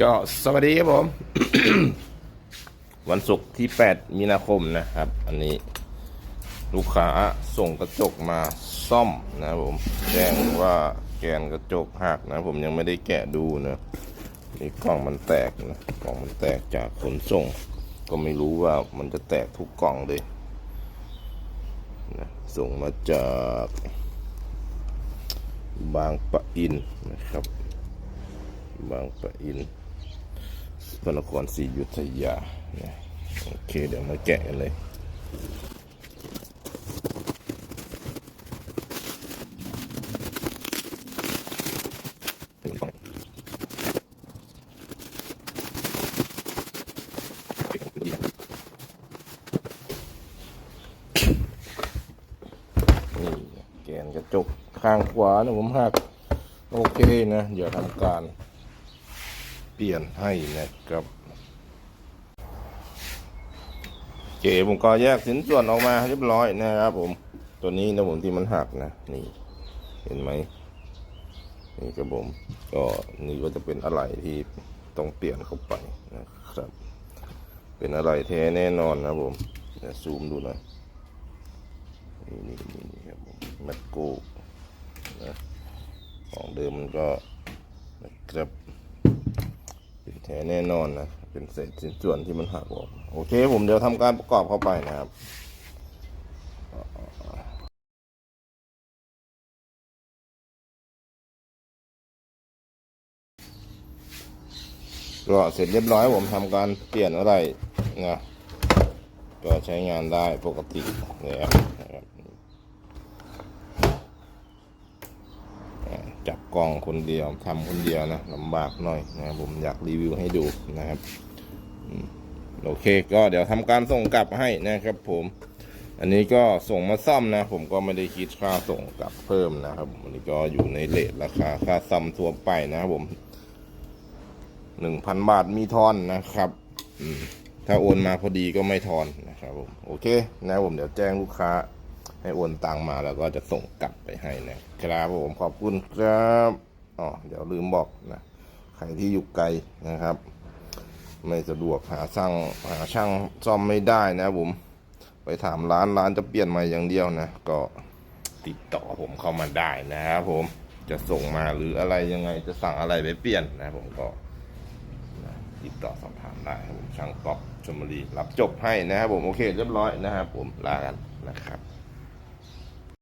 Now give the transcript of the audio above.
ก็สวัสดีครับผม วันศุกร์ที่ 8 มีนาคมนะครับ อันนี้ลูกค้าส่งกระจกมาซ่อมนะครับผม แจ้งว่าแกนกระจกหักนะ ผมยังไม่ได้แกะดูนะนี่กล่องมันแตกนะกล่องมันแตกจากขนส่ง ก็ไม่รู้ว่ามันจะแตกทุกกล่องเลยนะส่งมาจากบางปะอินนะครับ บางปะอิน พระนครศรีอยุธยานะโอเคเดี๋ยวมาแกะกันเลยนี่แกนกระจกข้างขวานะผมหัก โอเคนะ เดี๋ยวทำการ เปลี่ยนให้นะครับเก๋ผมก็แยกสินส่วนออกมาเรียบร้อยนะครับผมตัวนี้นะผมที่มันหักนะนี่เห็นไหมนี่ครับผมก็นี่ก็จะเป็นอะไรที่ต้องเปลี่ยนเข้าไปนะครับ เป็นอะไรแท้แน่นอนนะผมเดี๋ยวซูมดูหน่อยนี่นี่นี่ครับผมแมตโก้นะของเดิมมันก็นะครับ แท้แน่นอนนะ เป็นเศษชิ้นส่วนที่มันหักออก โอเค ผมเดี๋ยวทำการประกอบเข้าไปนะครับก็เสร็จเรียบร้อยผมทำการเปลี่ยนอะไรนะก็ใช้งานได้ปกติแล้วนะครับอ่าจับ กล้องคนเดียวทำคนเดียวนะลำบากหน่อยนะครับผมอยากรีวิวให้ดูนะครับโอเคก็เดี๋ยวทำการส่งกลับให้นะครับผมอันนี้ก็ส่งมาซ่อมนะ ผมก็ไม่ได้คิดค่าส่งกลับเพิ่มนะครับอันนี้ก็อยู่ในเลทราคาค่าซ่อมทั่วไปนะครับผมหนึ่งพันบาทมีทอนนะครับถ้าโอนมาพอดีก็ไม่ทอนนะครับผมโอเคนะผมเดี๋ยวแจ้งลูกค้า ให้โอนตังมาแล้วก็จะส่งกลับไปให้นะ ครับผมขอบคุณครับอ๋อเดี๋ยวลืมบอกนะใครที่อยู่ไกลนะครับ ไม่สะดวกหาช่างหาช่างซ่อมไม่ได้นะผมไปถามร้านร้านจะเปลี่ยนมาอย่างเดียวนะ ก็ติดต่อผมเข้ามาได้นะครับผมจะส่งมาหรืออะไรยังไงจะสั่งอะไรไปเปลี่ยนนะผมก็ติดต่อสอบถามได้ครับผมช่างป๊อปชมบุรีรับจบให้นะครับผมโอเคเรียบร้อยนะครับผมลากันนะครับ